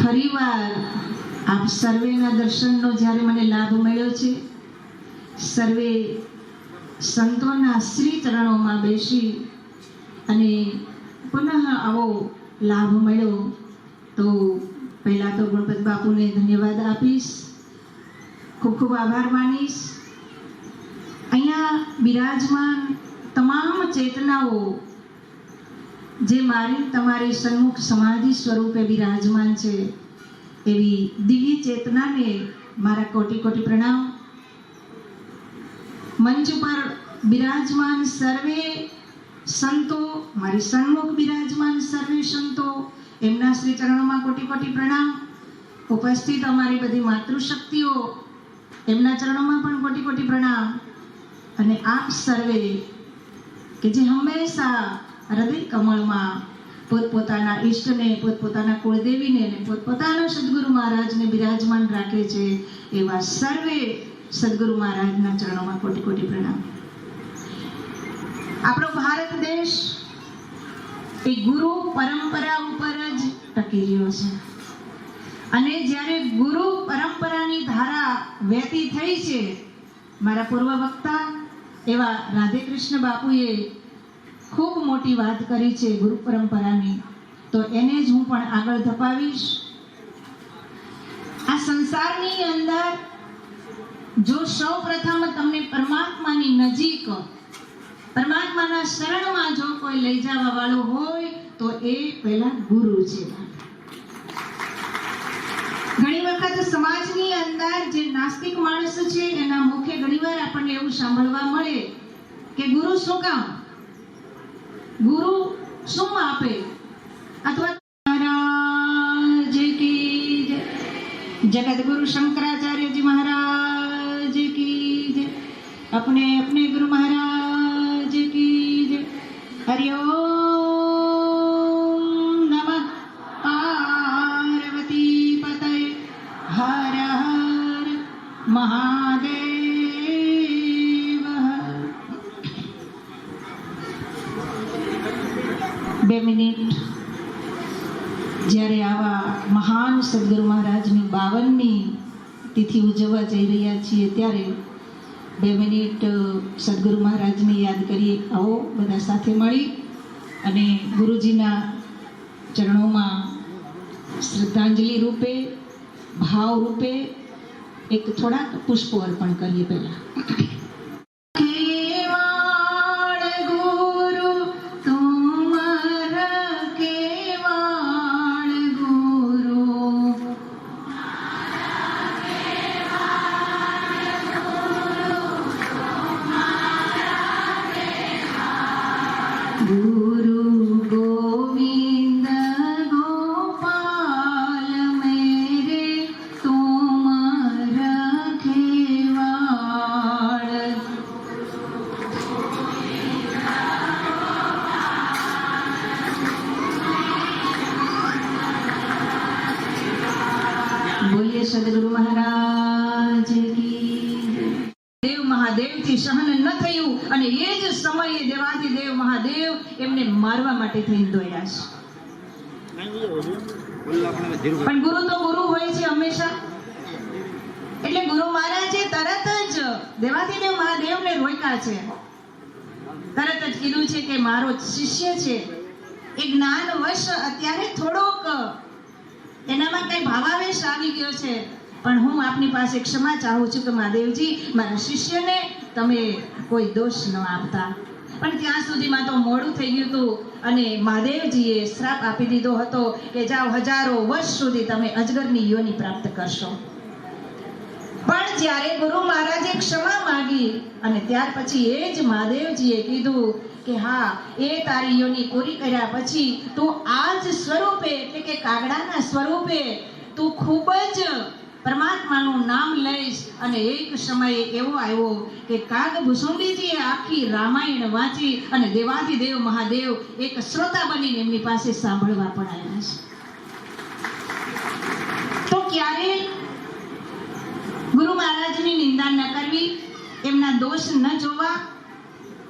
ફરીવાર આપ સર્વેના દર્શનનો જ્યારે મને લાભ મળ્યો છે, સર્વે સંતોના શ્રી ચરણોમાં બેસી અને પુનઃ આવો લાભ મળ્યો, તો પહેલાં તો ગણપત બાપુને ધન્યવાદ આપીશ. ખૂબ ખૂબ આભાર માનીશ. અહીંયા બિરાજમાન તમામ ચેતનાઓ જે મારી તમારી સન્મુખ સમાધિ સ્વરૂપે બિરાજમાન છે, એવી દિવ્ય ચેતનાને મારા કોટી કોટી પ્રણામ. મંચ પર બિરાજમાન સર્વે સંતો, મારી સન્મુખ બિરાજમાન સર્વે સંતો, એમના શ્રી ચરણોમાં કોટી કોટી પ્રણામ. ઉપસ્થિત અમારી બધી માતૃશક્તિઓ, એમના ચરણોમાં પણ કોટી કોટી પ્રણામ. અને આપ સર્વે, કે જે હંમેશા હૃદય કમળમાં પોતપોતાના ઈષ્ટને, પોતપોતાના કુળદેવીને અને પોતપોતાના સદગુરુ મહારાજને બિરાજમાન રાખે છે એવા સર્વે સદગુરુ મહારાજના ચરણોમાં કોટી કોટી પ્રણામ. આપણો ભારત દેશ એ ગુરુ પરંપરા ઉપર જ ટકી રહ્યો છે. અને જ્યારે ગુરુ પરંપરાની ધારા વહેતી થઈ છે, મારા પૂર્વ વક્તા એવા રાધે કૃષ્ણ બાપુએ ખૂબ મોટી વાત કરી છે ગુરુ પરંપરાની. તો એને જ હું પણ આગળ ધપાવીશ. આ સંસારની અંદર જો સૌ પ્રથમ તમને પરમાત્માની નજીક, પરમાત્માના શરણમાં જો કોઈ લઈ જવા વાળો હોય, તો એ પહેલા ગુરુ છે. ઘણી વખત સમાજની અંદર જે નાસ્તિક માણસ છે, એના મુખે ઘણીવાર આપણને એવું સાંભળવા મળે કે ગુરુ શું કામ? ગુરુ શું આપે અથવા મહારાજ કી જય. જગતગુરુ શંકરાચાર્યજી મહારાજ કી જય. अपने अपने गुरु महाराज की जय हरिओम नमः पार्वती पतये हर हर महादेव બે મિનિટ. જ્યારે આવા મહાન સદગુરુ મહારાજની બાવનમી તિથિ ઉજવવા જઈ રહ્યા છીએ, ત્યારે બે મિનિટ સદગુરુ મહારાજને યાદ કરીએ. આવો બધા સાથે મળી અને ગુરુજીના ચરણોમાં શ્રદ્ધાંજલિ રૂપે, ભાવ રૂપે એક થોડાક પુષ્પો અર્પણ કરીએ પહેલા. સદગુરુ મહારાજ. દેવ મહાદેવથી સહન ન થયું અને એ જ સમયે દેવાથી દેવ મહાદેવ એમને મારવા માટે થઈને દોડ્યા છે. પણ ગુરુ તો ગુરુ હોય છે હંમેશા. એટલે ગુરુ મહારાજે તરત જ દેવાથી દેવ મહાદેવને રોક્યા છે. તરત જ કીધું છે કે મારો શિષ્ય છે, એ જ્ઞાન વશ અત્યારે થોડોક એનામાં કઈ ભાવાવેશ આવી ગયો છે. પણ હું આપની પાસે ક્ષમા ચાહું છું કે મહાદેવજી, મારા શિષ્યને તમે કોઈ દોષ ન આપતા. પણ ત્યાં સુધીમાં તો મોડું થઈ ગયું હતું અને મહાદેવજીએ શ્રાપ આપી દીધો હતો કે જાઓ હજારો વર્ષ સુધી તમે અજગરની યોની પ્રાપ્ત કરશો. પણ જ્યારે ગુરુ મહારાજે ક્ષમા માંગી અને ત્યાર પછી એ જ મહાદેવજીએ કીધું કે હા, એ તારી યોની પૂરી કર્યા પછી તું આ જ સ્વરૂપે એટલે કે કાગડાના સ્વરૂપે તું ખૂબ જ પરમાત્માનું નામ લઈશ અને એક સમય એવો આવ્યો કે કાગ ભૂસુંડીજીએ આખી રામાયણ વાંચી અને દેવાધિદેવ મહાદેવ એક શ્રોતા બનીને એમની પાસે સાંભળવા પણ આવ્યા છે. તો ક્યારે ગુરુ મહારાજની નિંદા ન કરવી, એમના દોષ ન જોવા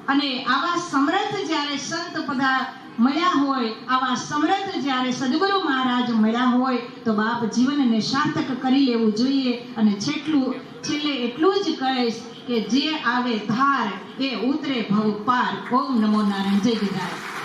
અને આવા સમર્થ જ્યારે સંત પદા મળ્યા હોય, આવા સમર્થ જ્યારે સદગુરુ મહારાજ મળ્યા હોય, તો બાપ જીવનને સાર્થક કરી લેવું જોઈએ. અને છેટલું, છેલ્લે એટલું જ કહીશ કે જે આવે, ધાર, એ ઉતરે ભવ પાર. ઓમ નમો નારાયણ. જય ગિરનાર.